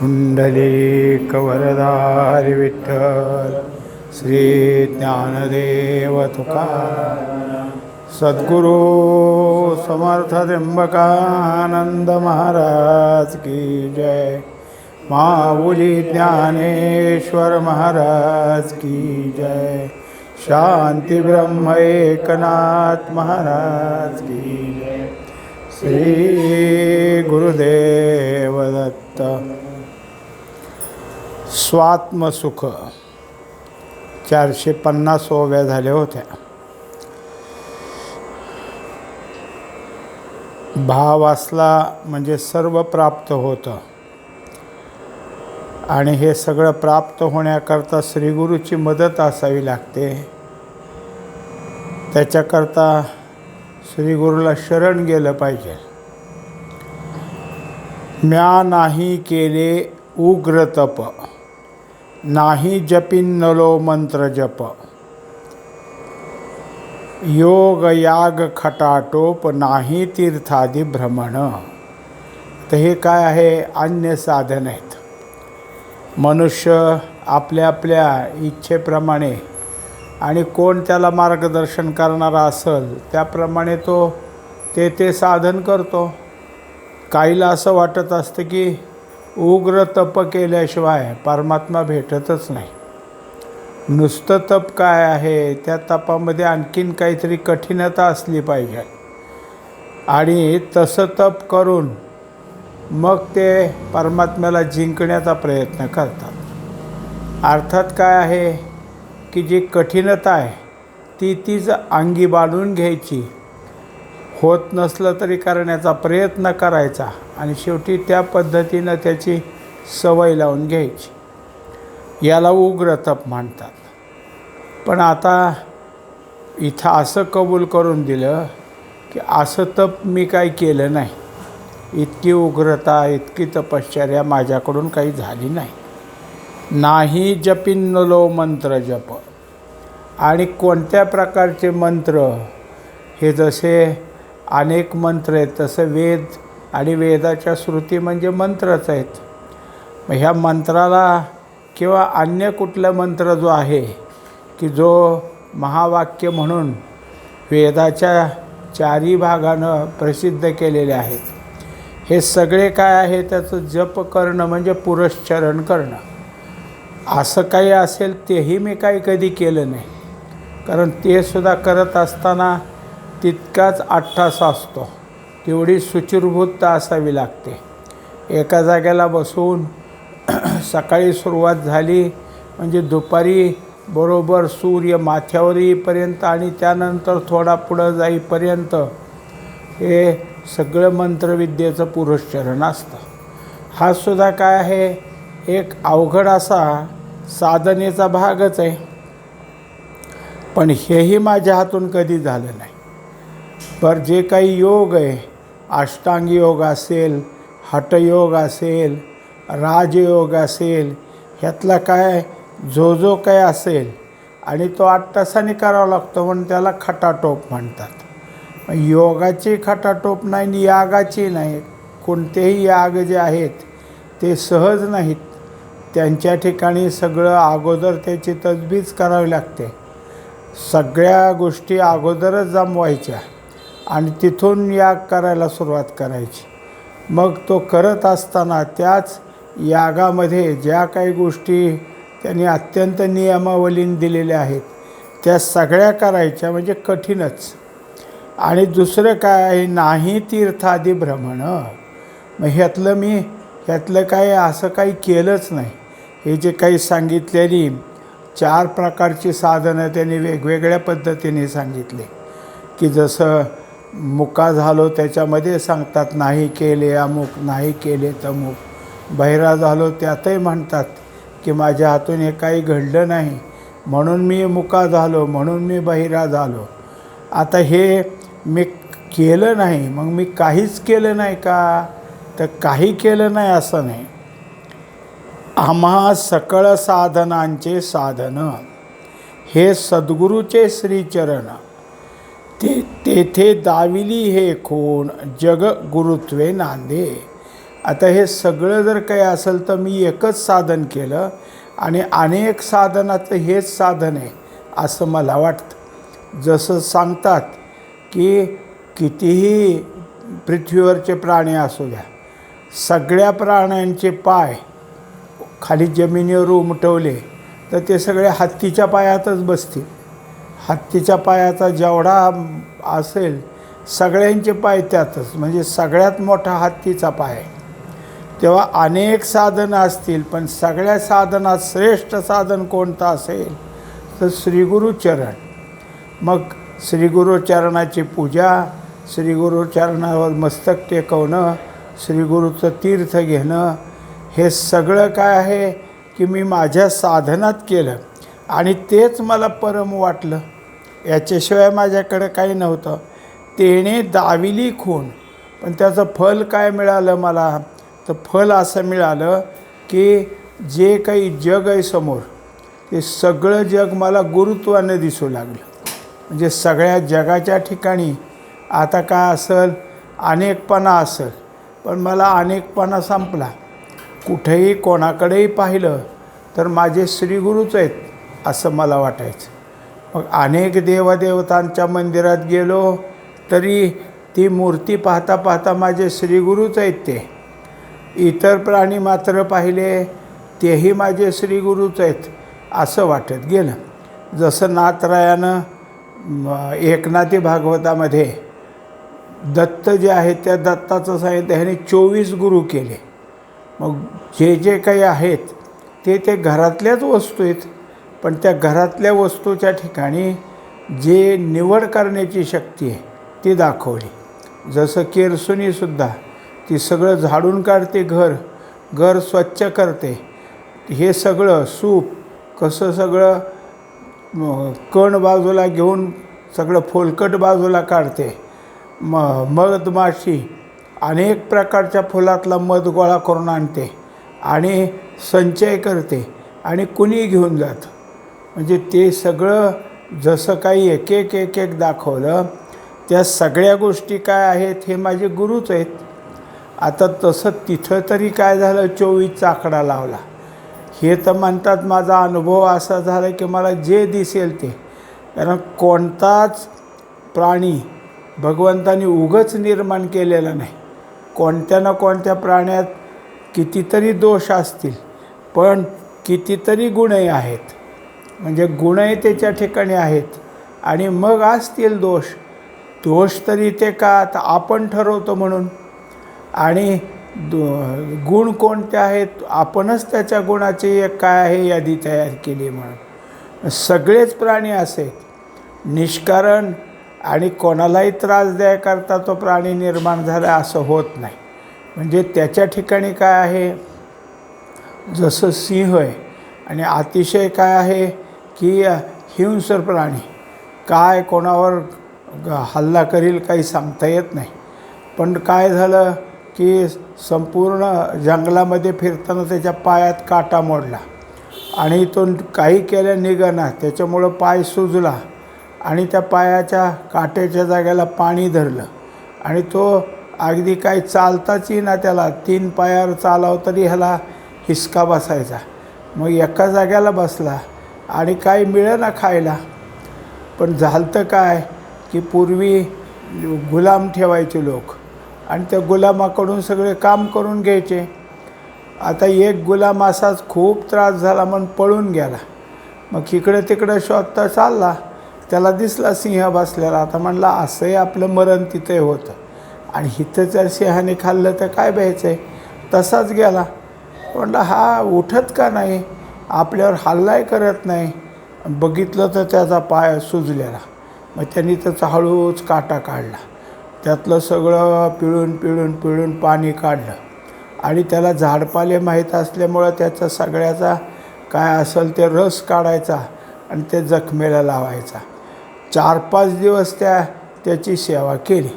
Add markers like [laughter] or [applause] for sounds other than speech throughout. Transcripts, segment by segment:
पुंडलीकवरदारि विठ्ठल श्री ज्ञानदेव तुका सद्गुरु समर्थ त्र्यंबकानंद महाराज की जय। माऊली ज्ञानेश्वर महाराज की जय। शांती ब्रह्म एकनाथ महाराज की जय। श्री गुरुदेव दत्त। स्वात्मसुख. चारशे पन्नास ओव्या झाल्या होत्या. भाव असला म्हणजे सर्व प्राप्त होतं. आणि हे सगळं प्राप्त होण्याकरता श्रीगुरूची मदत असावी लागते. त्याच्याकरता श्रीगुरूला शरण गेलं पाहिजे. म्या नाही केले उग्र तप. नाही जपिन्नलो मंत्र जप. योग याग खटाटोप नाही तीर्थादी भ्रमण. तर हे काय आहे? अन्य साधन आहेत. मनुष्य आपल्या आपल्या इच्छेप्रमाणे आणि कोण त्याला मार्गदर्शन करणारा असेल त्याप्रमाणे तो ते ते साधन करतो. काहीला असं वाटत असतं की उग्र तप केल्याशिवाय परमात्मा भेटतच नाही. नुसतं तप काय आहे? त्या तपामध्ये आणखीन काहीतरी कठीणता असली पाहिजे. आणि तसं तप करून मग ते परमात्म्याला जिंकण्याचा प्रयत्न करतात. अर्थात काय आहे? की जी कठीणता आहे ती तीच अंगी बांधून घ्यायची. होत नसलं तरी करण्याचा प्रयत्न करायचा. आणि शेवटी त्या पद्धतीनं त्याची सवय लावून घ्यायची. याला उग्र तप म्हणतात. पण आता इथं असं कबूल करून दिलं की असं तप मी काय केलं नाही. इतकी उग्रता इतकी तपश्चर्या माझ्याकडून काही झाली नाही. नाही जपिन्नलो मंत्र जप. आणि कोणत्या प्रकारचे मंत्र? हे जसे अनेक मंत्र आहेत तसं वेद आणि वेदाच्या श्रुती म्हणजे मंत्रच आहेत. मग ह्या मंत्राला किंवा अन्य कुठला मंत्र जो आहे की जो महावाक्य म्हणून वेदाच्या चारी भागानं प्रसिद्ध केलेले आहेत हे सगळे काय आहे? त्याचं जप करणं म्हणजे पुरश्चरण करणं. असं काही असेल तेही मी काही कधी केलं नाही. कारण ते सुद्धा करत असताना तितकाच अठ्ठास असतो. तेवढी सुचिरभूतता असावी लागते. एका जाग्याला बसून [clears throat] सकाळी सुरुवात झाली म्हणजे दुपारी बरोबर सूर्य माथ्यावर येईपर्यंत आणि त्यानंतर थोडा पुढं जाईपर्यंत हे सगळं मंत्रविद्येचं पुरुषचरण असतं. हा सुद्धा काय आहे? एक अवघड असा साधनेचा भागच आहे. पण हेही माझ्या हातून कधी झालं नाही. पर जे काही योग आहे अष्टांगयोग असेल हटयोग असेल राजयोग असेल ह्यातला काय जो जो काय असेल आणि तो आठ तासाने करावा लागतो म्हणून त्याला खटाटोप म्हणतात. योगाची खटाटोप नाही आणि यागाची नाही कोणतेही याग जे आहेत ते सहज नाहीत. त्यांच्या ठिकाणी सगळं अगोदर त्याची तजबीज करावी लागते. सगळ्या गोष्टी अगोदरच जमवायच्या. आणि तिथून याग करायला सुरुवात करायची. मग तो करत असताना त्याच यागामध्ये ज्या काही गोष्टी त्यांनी अत्यंत नियमावलीने दिलेल्या आहेत त्या सगळ्या करायच्या म्हणजे कठीणच. आणि दुसरं काय आहे नाही तीर्थादी भ्रमण. मग ह्यातलं मी ह्यातलं काय असं काही केलंच नाही. हे जे काही सांगितलेली चार प्रकारची साधनं त्यांनी वेगवेगळ्या पद्धतीने सांगितले. की जसं मुका झालो त्याच्यामध्ये सांगतात नाही केले अमुक नाही केले तमुक. बहिरा झालो त्यातही म्हणतात की माझ्या हातून हे काही घडलं नाही. म्हणून मी मुका झालो म्हणून मी बहिरा झालो. आता हे मी केलं नाही मग मी काहीच केलं नाही का? तर काही केलं नाही असं नाही. आम्हा सकळ साधनांचे साधनं. हे सद्गुरूचे श्रीचरण. ते तेथे दाविली हे कोण? जग गुरुत्वे नांदे. आता हे सगळं जर काही असेल तर मी एकच साधन केलं आणि अनेक साधनाचं हेच साधन आहे असं मला वाटतं. जसं सांगतात की कितीही पृथ्वीवरचे प्राणी असू द्या सगळ्या प्राण्यांचे पाय खाली जमिनीवर उमटवले तर ते सगळे हत्तीच्या पायातच बसतील. हत्तीच्या पायाचा जेवढा असेल सगळ्यांचे पाय त्यातच म्हणजे सगळ्यात मोठा हत्तीचा पाय आहे. तेव्हा अनेक साधनं असतील पण सगळ्या साधनात श्रेष्ठ साधन कोणतं असेल तर श्रीगुरुचरण. मग श्रीगुरुचरणाची पूजा श्रीगुरुचरणावर मस्तक टेकवणं श्रीगुरूचं तीर्थ घेणं हे सगळं काय आहे की मी माझ्या साधनात केलं. आणि तेच मला परम वाटलं. याच्याशिवाय माझ्याकडं काही नव्हतं. तेने दाविली खून. पण त्याचं फल काय मिळालं मला? तर फल असं मिळालं की जे काही जग आहे समोर ते सगळं जग मला गुरुत्वानं दिसू लागलं. म्हणजे सगळ्या जगाच्या ठिकाणी आता काय असेल? अनेकपणा असेल. पण मला अनेकपणा संपला. कुठेही कोणाकडेही पाहिलं तर माझे श्रीगुरूच आहेत. असं मला वाटायचं. मग अनेक देवदेवतांच्या मंदिरात गेलो तरी ती मूर्ती पाहता पाहता माझे श्रीगुरूच आहेत ते. इतर प्राणी मात्र पाहिले तेही माझे श्रीगुरूच आहेत असं वाटत गेलं. जसं नाथरायानं एकनाथी भागवतामध्ये दत्त जे आहेत त्या दत्ताचं सांगितलं ह्याने चोवीस गुरु केले. मग जे जे काही आहेत ते ते घरातल्याच वस्तू आहेत. पण त्या घरातल्या वस्तूच्या ठिकाणी जे निवड करण्याची शक्ती आहे ती दाखवली. जसं केरसुनीसुद्धा ती सगळं झाडून काढते घर घर स्वच्छ करते. हे सगळं सूप कसं सगळं कण बाजूला घेऊन सगळं फोलकट बाजूला काढते. म मधमाशी अनेक प्रकारच्या फुलातला मध गोळा करून आणते आणि संचय करते आणि कुणी घेऊन जातं. म्हणजे ते सगळं जसं काही एक एक एक एक दाखवलं त्या सगळ्या गोष्टी काय आहेत हे माझे गुरुच आहेत. आता तसं तिथं तरी काय झालं? चोवीस आकडा लावला. हे तर म्हणतात माझा अनुभव असा झाला की मला जे दिसेल ते. कारण कोणताच प्राणी भगवंतानी उगच निर्माण केलेला नाही. कोणत्या ना कोणत्या प्राण्यात कितीतरी दोष असतील पण कितीतरी गुणही आहेत. म्हणजे गुणही त्याच्या ठिकाणी आहेत. आणि मग असतील दोष. दोष तरी ते का आता आपण ठरवतो म्हणून? आणि दो गुण कोणते आहेत? आपणच त्याच्या गुणाची एक काय आहे यादी तयार केली म्हणून. सगळेच प्राणी असे निष्कारण आणि कोणालाही त्रास द्यायकरता तो प्राणी निर्माण झाला असं होत नाही. म्हणजे त्याच्या ठिकाणी काय आहे? जसं सिंह आहे आणि अतिशय काय आहे? की हिंसर प्राणी. काय कोणावर ग- हल्ला करील काही सांगता येत नाही. पण काय झालं की संपूर्ण जंगलामध्ये फिरताना त्याच्या पायात काटा मोडला. आणि तो काही केलं निघाना त्याच्यामुळं पाय सुजला आणि त्या पायाच्या काट्याच्या जागेला पाणी धरलं. आणि तो अगदी काही चालताच ना त्याला. तीन पायावर चालाव तरी ह्याला हिसका बसायचा. मग एका जाग्याला बसला. आणि काही मिळेना खायला. पण झालं काय की पूर्वी गुलाम ठेवायचे लोक. आणि त्या गुलामाकडून सगळे काम करून घ्यायचे. आता एक गुलाम असाच खूप त्रास झाला म्हणून पळून गेला. मग इकडं तिकडं शोधता चालला. त्याला दिसला सिंह बसलेला. आता म्हणला असंही आपलं मरण तिथे होतं. आणि इथं जर सिंहाने खाल्लं तर काय भ्यायचं आहे तसाच गेला. म्हणला हा उठत का नाही? आपल्यावर हल्लाही करत नाही. बघितलं तर त्याचा पाय सुजलेला. मग त्यांनी त्याचा हळूच काटा काढला. त्यातलं सगळं पिळून पिळून पिळून पाणी काढलं. आणि त्याला झाडपाले माहीत असल्यामुळं त्याचा सगळ्याचा काय असेल ते रस काढायचा आणि ते जखमेला लावायचा. चार पाच दिवस त्या त्याची सेवा केली.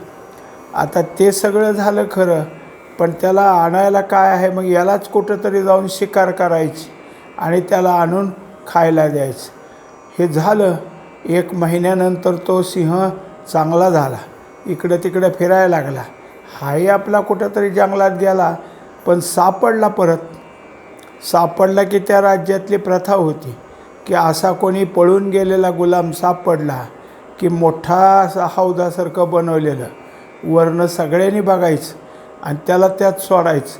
आता ते सगळं झालं खरं पण त्याला आणायला काय आहे? मग यालाच कुठंतरी जाऊन शिकार करायची. आणि त्याला आणून खायला द्यायचं. हे झालं. एक महिन्यानंतर तो सिंह चांगला झाला. इकडं तिकडं फिरायला लागला. हाही आपला कुठंतरी जंगलात गेला पण सापडला परत. सापडला की त्या राज्यातली प्रथा होती की असा कोणी पळून गेलेला गुलाम सापडला की मोठा असा हौदासारखं बनवलेलं. वर्ण सगळ्यांनी बघायचं आणि त्याला त्यात सोडायचं.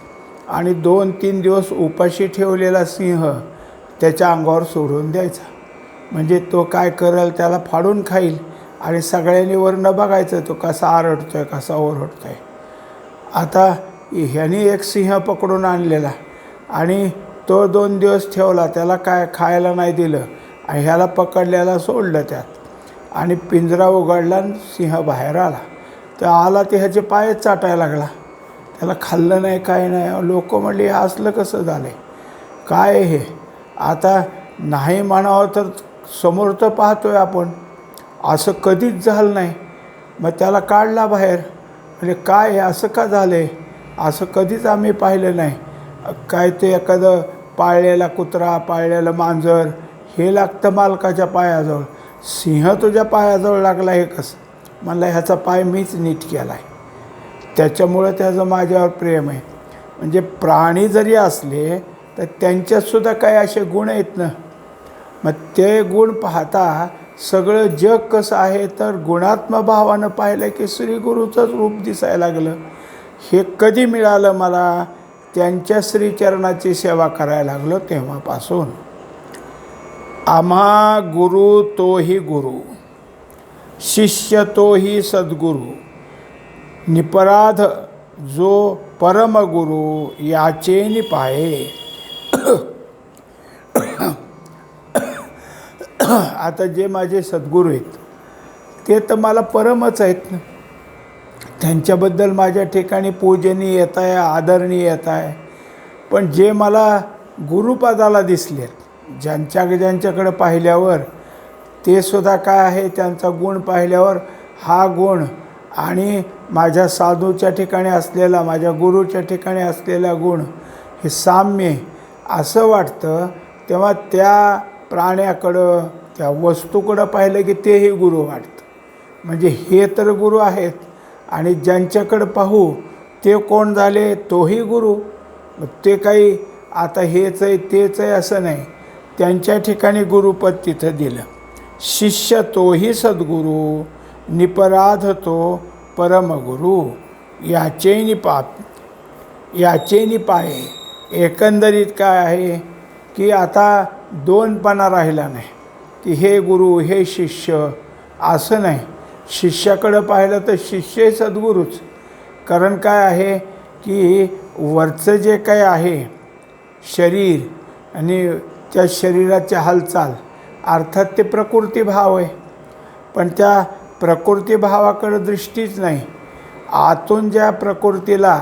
आणि दोन तीन दिवस उपाशी ठेवलेला सिंह त्याच्या अंगावर सोडून द्यायचा. म्हणजे तो काय करेल त्याला फाडून खाईल आणि सगळ्यांनी वरनं बघायचं तो कसा आरडतो आहे कसा ओरडतो आहे आता ह्यानी एक सिंह पकडून आणलेला आणि तो दोन दिवस ठेवला त्याला काय खायला नाही दिलं आणि ह्याला पकडल्याला सोडलं त्यात. आणि पिंजरा उघडला आणि सिंह बाहेर आला. तर आला ते ह्याचे पायच चाटायला लागला. त्याला खाल्लं नाही काय नाही. लोक म्हणले हे असलं कसं झालं आहे काय हे? आता नाही म्हणावं तर समोर तर पाहतो आहे आपण. असं कधीच झालं नाही. मग त्याला काढला बाहेर. म्हणजे काय हे असं का झालं आहे असं कधीच आम्ही पाहिलं नाही. काय ते एखादं पाळलेला कुत्रा पाळलेलं मांजर हे लागतं मालकाच्या पायाजवळ. सिंह तुझ्या पायाजवळ लागला हे कसं? मला ह्याचा पाय मीच नीट केला आहे त्याच्यामुळं त्याचं माझ्यावर प्रेम आहे. म्हणजे प्राणी जरी असले तर त्यांच्यातसुद्धा काही असे गुण आहेत ना? मग ते गुण पाहता सगळं जग कसं आहे तर गुणात्मभावानं पाहिलं की श्रीगुरूचंच रूप दिसायला लागलं. हे कधी मिळालं मला? त्यांच्या श्रीचरणाची सेवा करायला लागलो तेव्हापासून. आम्हा गुरु तोही गुरु शिष्य तोही सद्गुरू निपराध जो परमगुरु याचे निपाये [clears throat] आता जे माझे सद्गुरू आहेत ते तर मला परमच आहेत ना. त्यांच्याबद्दल माझ्या ठिकाणी पूजनीय येत आहे आदरणीय येत आहे. पण जे मला गुरुपदाला दिसले ज्यांच्या ज्यांच्याकडं पाहिल्यावर ते सुद्धा काय आहे त्यांचा गुण पाहिल्यावर हा गुण आणि माझ्या साधूच्या ठिकाणी असलेला माझ्या गुरुच्या ठिकाणी असलेला गुण हे साम्य असं वाटतं तेव्हा त्या प्राण्याकडं त्या वस्तूकडं पाहिलं की तेही गुरु वाटतं. म्हणजे हे तर गुरु आहेत आणि ज्यांच्याकडं पाहू ते कोण झाले तोही गुरु. ते काही आता हेच आहे तेच आहे असं नाही. त्यांच्या ठिकाणी गुरुपद तिथं दिलं. शिष्य तोही सद्गुरू निपराध तो परमगुरू. याचे निपाप याचे निपाये एकंदरीत काय आहे की आता दोनपणा राहिला नाही. की हे गुरु हे शिष्य असं नाही. शिष्याकडं पाहिलं तर शिष्य सद्गुरूच. कारण काय आहे की वरचं जे काय आहे शरीर आणि त्या शरीराची हालचाल अर्थात ते प्रकृती भाव आहे. पण त्या प्रकृती भावाकडं दृष्टीच नाही. आतून ज्या प्रकृतीला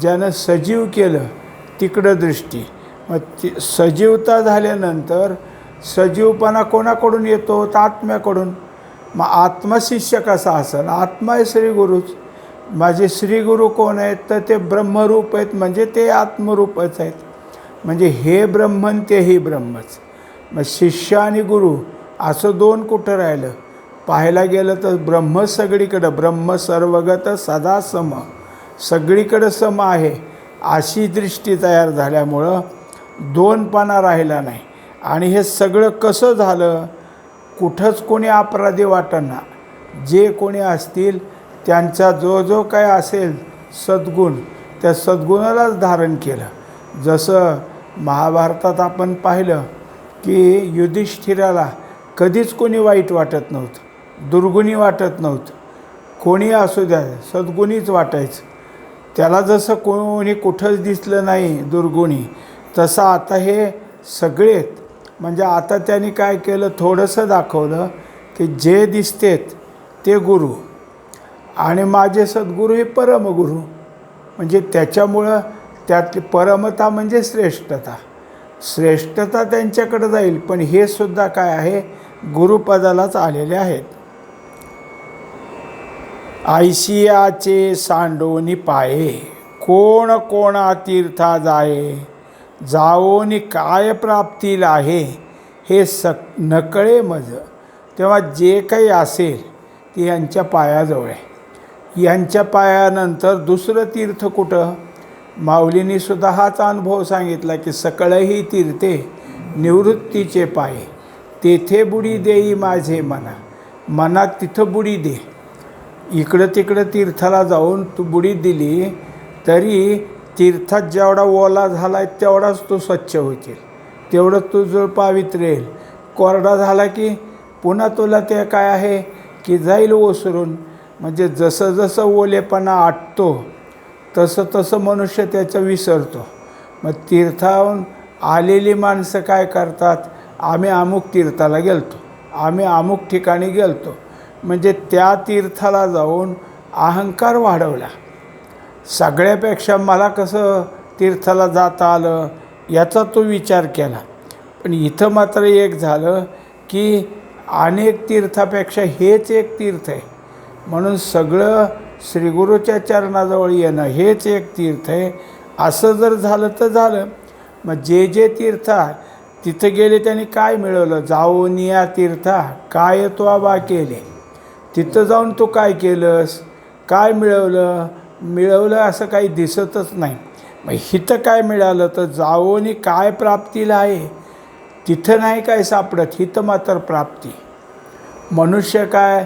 ज्यानं सजीव केलं तिकडं दृष्टी. मग ती सजीवता झाल्यानंतर सजीवपणा कोणाकडून येतो? तर आत्म्याकडून. मग आत्मशिष्य कसा असेल? आत्मा आहे श्रीगुरूच माझे श्रीगुरू कोण आहेत? तर ते ब्रह्मरूप आहेत. म्हणजे ते आत्मरूपच आहेत. म्हणजे हे ब्रह्मन तेही ब्रह्मच. मग शिष्य आणि गुरु असं दोन कुठं राहिलं? पाहायला गेलं तर ब्रह्म सगळीकडं. ब्रह्म सर्वगत सदा सम. सगळीकडं सम आहे. अशी दृष्टी तयार झाल्यामुळं दोनपणा राहिला नाही. आणि हे सगळं कसं झालं? कुठंच कोणी अपराधी वाटना. जे कोणी असतील त्यांचा जो जो काय असेल सद्गुण त्या सद्गुणालाच धारण केलं. जसं महाभारतात आपण पाहिलं की युधिष्ठिराला कधीच कोणी वाईट वाटत नव्हतं दुर्गुणी वाटत नव्हतं. कोणी असू द्या सद्गुणीच वाटायचं. त्याला जसं कोणी कुठंच दिसलं नाही दुर्गुणी तसं आता हे सगळेत म्हणजे आता त्यांनी काय केलं? थोडंसं दाखवलं की जे दिसतेत ते गुरु. आणि माझे सद्गुरू हे परमगुरू. म्हणजे त्याच्यामुळं त्यातली परमता म्हणजे श्रेष्ठता. श्रेष्ठता त्यांच्याकडे जाईल पण हे सुद्धा काय आहे? गुरुपदालाच आलेले आहेत. आयशियाचे सांडोनी पाये. कोण कोणा तीर्था जाये? जाओनी काय प्राप्तील आहे हे सक नकळे मज. तेव्हा जे काही असेल ते यांच्या पायाजवळ आहे. यांच्या पायानंतर दुसरं तीर्थ कुठं? माऊलीनीसुद्धा हाच अनुभव सांगितला की सकळही तीर्थे निवृत्तीचे पाये. तेथे बुडी देई माझे मना. मनात तिथं बुडी दे. इकडं तिकडं तीर्थाला जाऊन तू बुडी दिली तरी तीर्थात जेवढा ओला झाला आहे तेवढाच तो स्वच्छ होतील. तेवढं तुझं पावित्र्य कोरडा झाला की पुन्हा तुला ते काय आहे? की जाईल ओसरून. म्हणजे जसं जसं ओलेपणा आटतो तसं तसं मनुष्य त्याचं विसरतो. मग तीर्थाहून आलेली माणसं काय करतात? आम्ही अमुक तीर्थाला गेलतो. आम्ही अमुक ठिकाणी गेलतो. म्हणजे त्या तीर्थाला जाऊन अहंकार वाढवला. सगळ्यापेक्षा मला कसं तीर्थाला जाता आलं याचा तो विचार केला. पण इथं मात्र एक झालं की अनेक तीर्थापेक्षा हेच एक तीर्थ आहे. म्हणून सगळं श्रीगुरूच्या चरणाजवळ येणं हेच एक तीर्थ आहे. असं जर झालं तर झालं. मग जे जे तीर्थ तिथं गेले त्यांनी काय मिळवलं? जाऊन या तीर्था काय तो आबा केले? तिथं जाऊन तू काय केलंस? काय मिळवलं? मिळवलं असं काही दिसतच नाही. मग हिथं काय मिळालं? तर जाऊन काय प्राप्तीला आहे? तिथं नाही काय सापडत. हिथं मात्र प्राप्ती. मनुष्य काय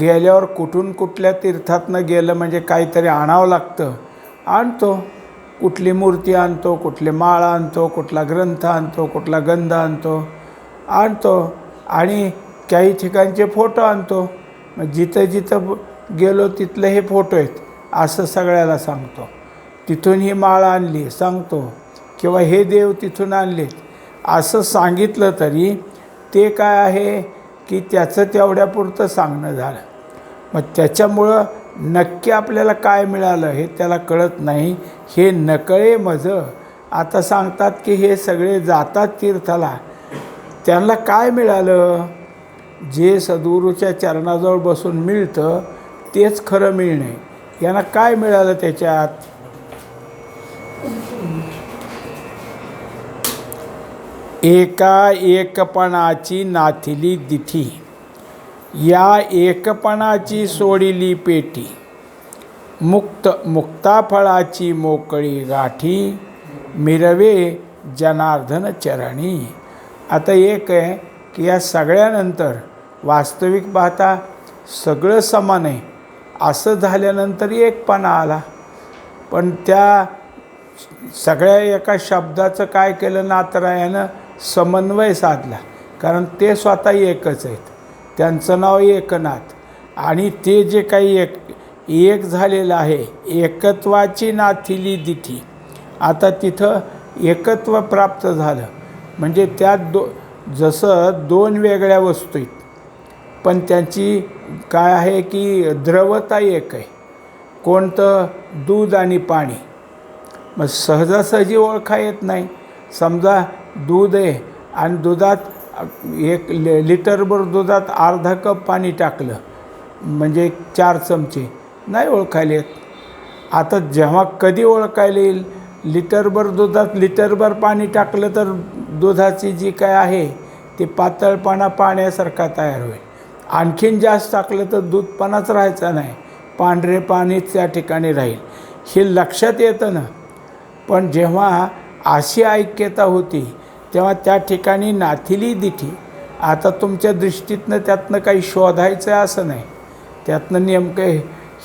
गेल्यावर कुठून कुठल्या तीर्थातनं गेलं म्हणजे काहीतरी आणावं लागतं. आणतो. कुठली मूर्ती आणतो कुठली माळ आणतो कुठला ग्रंथ आणतो कुठला गंध आणतो. आणतो. आणि काही ठिकाणचे फोटो आणतो. मग जिथं जिथं गेलो तिथले हे फोटो आहेत. असं सगळ्याला सांगतो. तिथून ही माळ आणली सांगतो किंवा हे देव तिथून आणलेत. असं सांगितलं तरी ते काय आहे की त्याचं तेवढ्यापुरतं सांगणं झालं. मग त्याच्यामुळं नक्की आपल्याला काय मिळालं हे त्याला कळत नाही. हे नकळे मजं. आता सांगतात की हे सगळे जातात तीर्थाला. त्यांना काय मिळालं? जे सद्गुरूच्या चरणाजवळ बसून मिळतं तेच खरं मिळणे यांना काय मिळालं त्याच्यात? एका एकपणाची नाथिली दिठी. या एकपणाची सोडिली पेटी. मुक्त मुक्ताफळाची मोकळी गाठी. मिरवे जनार्दन चरणी. आता एक आहे की या सगळ्यानंतर वास्तविक पाहता सगळं समान आहे. असं झाल्यानंतर एकपणा आला. पण त्या सगळ्या एका शब्दाचं काय केलं नातरायानं? समन्वय साधला. कारण ते स्वतः एकच आहेत. त्यांचं नाव एकनाथ. आणि ते जे काही एक एक झालेलं आहे एकत्वाची नाथिली दिठी. आता तिथं एकत्व प्राप्त झालं. म्हणजे त्यात दो जसं दोन वेगळ्या वस्तू आहेत. पण त्यांची काय आहे की द्रवता एक आहे. कोणतं? दूध आणि पाणी. मग सहजासहजी ओळखा येत नाही. समजा दूध आहे आणि दुधात एक लि लिटरभर दुधात अर्धा कप पाणी टाकलं म्हणजे चार चमचे नाही ओळखायला येत. आता जेव्हा कधी ओळखायला येईल? लिटरभर दुधात लिटरभर पाणी टाकलं तर दुधाची जी काय आहे ती पातळपणा पाण्यासारखा तयार होईल. आणखीन जास्त टाकलं तर दूधपणाच राहायचा नाही. पांढरे पाणीच त्या ठिकाणी राहील. हे लक्षात येतं ना. पण जेव्हा अशी ऐक्यता होती तेव्हा त्या ठिकाणी नाथिली दिठी. आता तुमच्या दृष्टीतनं त्यातनं काही शोधायचं आहे असं नाही. त्यातनं नेमकं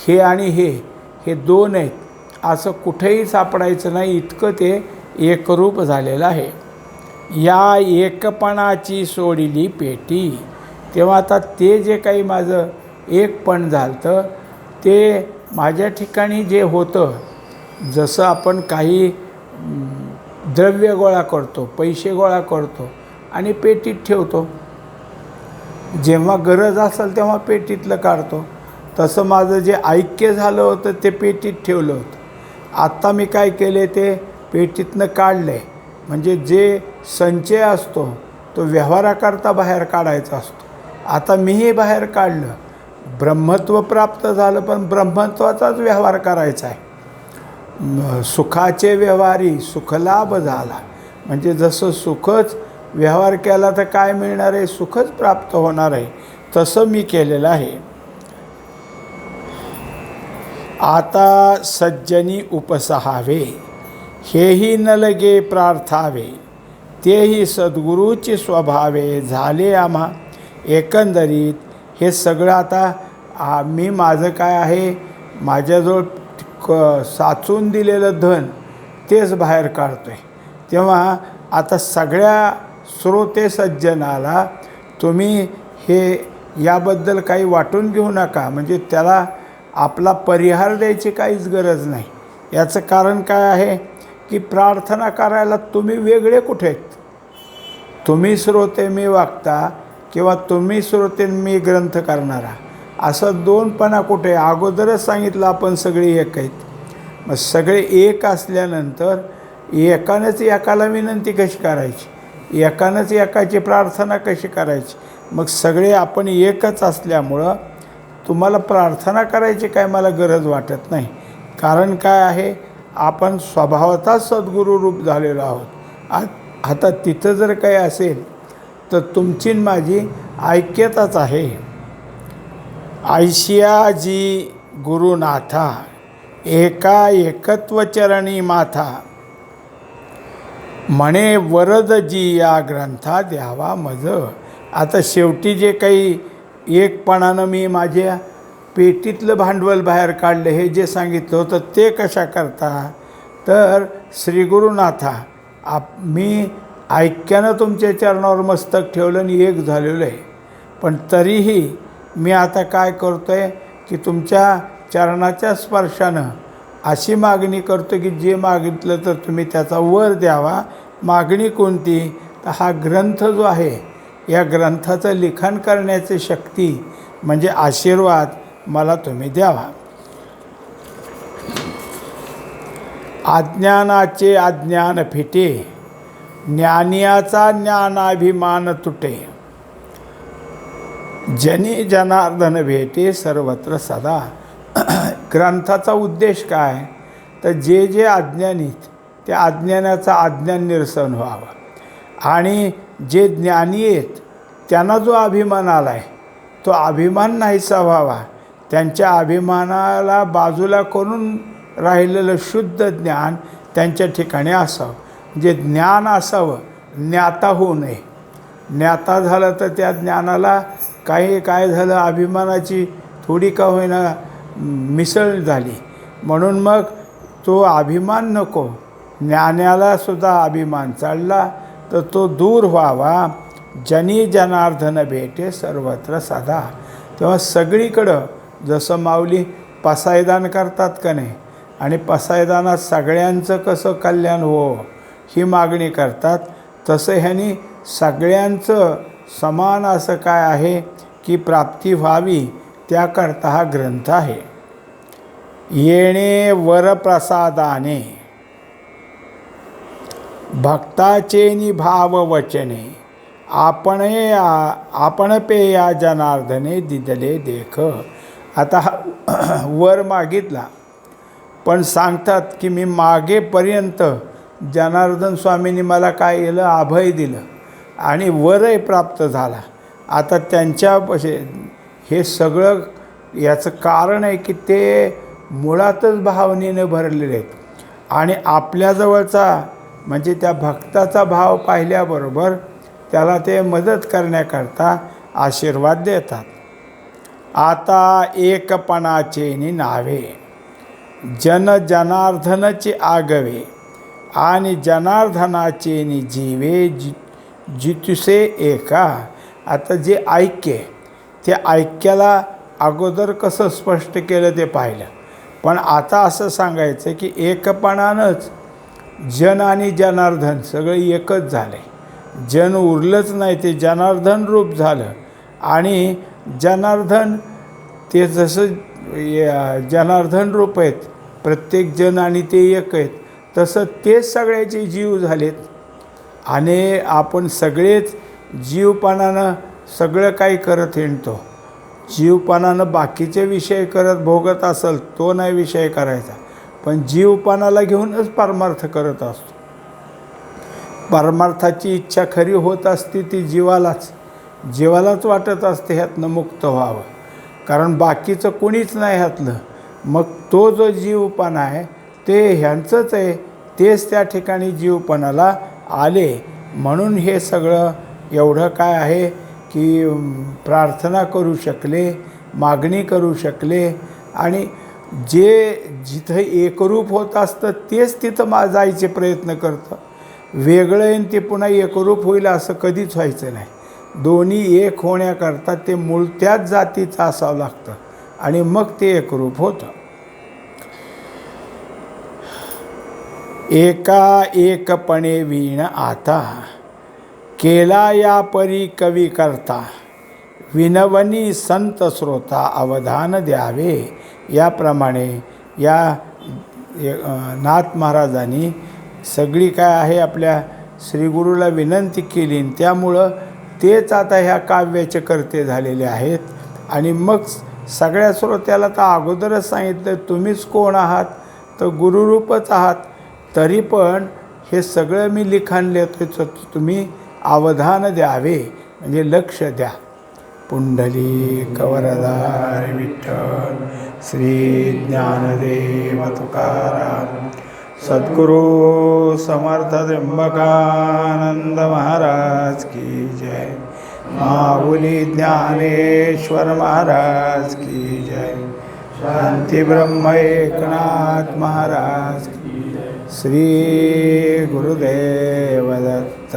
हे आणि हे हे दोन आहेत. असं कुठेही सापडायचं नाही. इतकं ते एकरूप झालेलं आहे. या एकपणाची सोडिली पेटी. तेव्हा आता ते जे काही माझं एकपण झालं ते माझ्या ठिकाणी जे होतं जसं आपण काही द्रव्य गोळा करतो पैसे गोळा करतो आणि पेटीत ठेवतो. जेव्हा गरज असेल तेव्हा पेटीतलं काढतो. तसं माझं जे ऐक्य झालं होतं ते पेटीत ठेवलं होतं. आत्ता मी काय केले ते पेटीतनं काढलं आहे म्हणजे जे संचय असतो तो व्यवहाराकरता बाहेर काढायचा असतो. आता मीही बाहेर काढलं. ब्रह्मत्व प्राप्त झालं पण ब्रह्मत्वाचाच व्यवहार करायचा आहे. सुखाचे व्यवहारी सुखलाभ झाला. म्हणजे जसं सुखच व्यवहार केला तर काय मिळणार आहे? सुखच प्राप्त होणार आहे. तसं मी केलेलं आहे. आता सज्जनी उपसहावे. हेही न लगे प्रार्थावे. तेही सद्गुरूचे स्वभावे. झाले आम्हा एकंदरीत हे सगळं आता आ, मी माझं काय आहे माझ्याजवळ क साचून दिलेलं धन तेच बाहेर काढतो आहे तेव्हा आता सगळ्या श्रोते सज्जनाला तुम्ही हे याबद्दल काही वाटून घेऊ नका. म्हणजे त्याला आपला परिहार द्यायची काहीच गरज नाही. याचं कारण काय आहे की प्रार्थना करायला तुम्ही वेगळे कुठे आहेत? तुम्ही श्रोते मी वागता किंवा तुम्ही श्रोतेन मी ग्रंथ करणारा. असं दोनपणा कुठे? अगोदरच सांगितलं आपण सगळे एक आहेत. मग सगळे एक असल्यानंतर एकानंच एकाला विनंती कशी करायची? एकानंच एकाची प्रार्थना कशी करायची? मग सगळे आपण एकच असल्यामुळं तुम्हाला प्रार्थना करायची काय मला गरज वाटत नाही. कारण काय आहे? आपण स्वभावतःच सद्गुरू रूप झालेलो आहोत. आता तिथं जर काही असेल तर तुमची माझी ऐक्यताच आहे. ऐशियाजी गुरुनाथा एका एकत्वचरणी माथा. म्हणे वरद जी या ग्रंथा द्यावा मज. आता शेवटी जे काही एकपणानं मी माझ्या पेटीतलं भांडवल बाहेर काढलं हे जे सांगितलं होतं ते कशा करता? तर श्री गुरुनाथा आप मी ऐक्यानं तुमच्या चरणावर मस्तक ठेवलं आणि एक झालेलं आहे. पण तरीही मी आता काय करतो आहे की तुमच्या चरणाच्या स्पर्शानं अशी मागणी करतो की जे मागितलं तर तुम्ही त्याचा वर द्यावा. मागणी कोणती? तर हा ग्रंथ जो आहे या ग्रंथाचं लिखाण करण्याची शक्ती म्हणजे आशीर्वाद मला तुम्ही द्यावा. अज्ञानाचे अज्ञान फिटे ज्ञानियाचा ज्ञानाभिमान तुटे. जनी जनार्दन भेटे सर्वत्र सदा. [clears throat] ग्रंथाचा उद्देश काय? तर जे जे अज्ञानीत त्या अज्ञानाचा अज्ञान निरसन व्हावं. आणि जे ज्ञानी आहेत त्यांना जो अभिमान आला आहे तो अभिमान नाहीसा व्हावा. त्यांच्या अभिमानाला बाजूला करून राहिलेलं शुद्ध ज्ञान त्यांच्या ठिकाणी असावं. जे ज्ञान असावं ज्ञाता होऊ नये. ज्ञाता झालं तर त्या ज्ञानाला काही काय झालं अभिमानाची थोडी का होईना मिसळ झाली. म्हणून मग तो अभिमान नको. ज्ञानाला सुद्धा अभिमान चालला तर तो दूर व्हावा. जनी जनार्दन भेटे सर्वत्र साधा तेव्हा सगळीकडं जसं माऊली पसायदान करतात का नाही? आणि पसायदानात सगळ्यांचं कसं कल्याण हो? ही मागणी करतात. तसं ह्यांनी सगळ्यांचं समान असं काय आहे की प्राप्ती व्हावी त्याकरता हा ग्रंथ आहे. येणे वरप्रसादाने. भक्ताचे निभाव वचने आपण आपण पेया जनार्दने दिदले देख. आता हा [clears throat] वर मागितला. पण सांगतात की मी मागेपर्यंत जनार्दन स्वामींनी मला काय केलं? अभय दिलं. आणि वरही प्राप्त झाला. आता त्यांच्यापाशी हे सगळं याचं कारण आहे की ते मुळातच भावनेनं भरलेले आहेत. आणि आपल्याजवळचा म्हणजे त्या भक्ताचा भाव पाहिल्याबरोबर त्याला ते मदत करण्याकरता आशीर्वाद देतात. आता एकपणाचे नावे. जन जनार्दनचे आगवे. आणि जनार्दनाचे नि जीवे जि जितुसे एका. आता जे ऐक्य ते ऐक्याला अगोदर कसं स्पष्ट केलं ते पाहिलं. पण आता असं सांगायचं की एकपणानंच जन आणि जनार्दन सगळं एकच झालं. आहे जन उरलंच नाही ते जनार्दन रूप झालं. आणि जनार्दन ते जसं जनार्दन रूप आहेत प्रत्येक जन आणि ते एक आहेत. तसं तेच सगळ्याचे जीव झालेत. आणि आपण सगळेच जीवपणानं सगळं काही करत हिंडतो. जीवपणानं बाकीचे विषय करत भोगत असेल तो नाही विषय करायचा. पण जीवपणाला घेऊनच परमार्थ करत असतो. परमार्थाची इच्छा खरी होत असते ती जीवालाच. जीवालाच वाटत असते ह्यातनं मुक्त व्हावं. कारण बाकीचं कोणीच नाही ह्यातलं. मग तो जो जीवपणा आहे ते ह्यांचंच आहे. तेच त्या ठिकाणी जीवपणाला आले. म्हणून हे सगळं एवढं काय आहे की प्रार्थना करू शकले मागणी करू शकले. आणि जे जिथं एकरूप होत असतं तेच तिथं मा जायचे प्रयत्न करतं. वेगळं येईन ते पुन्हा एकरूप होईल असं कधीच व्हायचं नाही. दोन्ही एक होण्याकरता ते मूळ त्याच जातीचं असावं लागतं. आणि मग ते एकरूप होतं. एका एकपणे वीण आता. केला या परी कवी करता विनवनी संत श्रोता अवधान द्यावे. याप्रमाणे या ए- नाथ महाराजांनी सगळी काय आहे आपल्या श्रीगुरूला विनंती केली आणि त्यामुळं तेच आता ह्या काव्याचे कर्ते झालेले आहेत. आणि मग सगळ्या श्रोत्याला तर अगोदरच सांगितलं तुम्हीच कोण आहात? तर गुरुरूपच आहात. तरी पण हे सगळं मी लिखाण लिहितो तर तुम्ही अवधान द्यावे म्हणजे लक्ष द्या. पुंडली कवरदार विठ्ठल श्री ज्ञानदेव तुकाराम सद्गुरू समर्थ त्र्यंबकानंद महाराज की जय. माऊली ज्ञानेश्वर महाराज की जय. शांती ब्रह्म एकनाथ महाराज की जय श्री गुरुदेव दत्त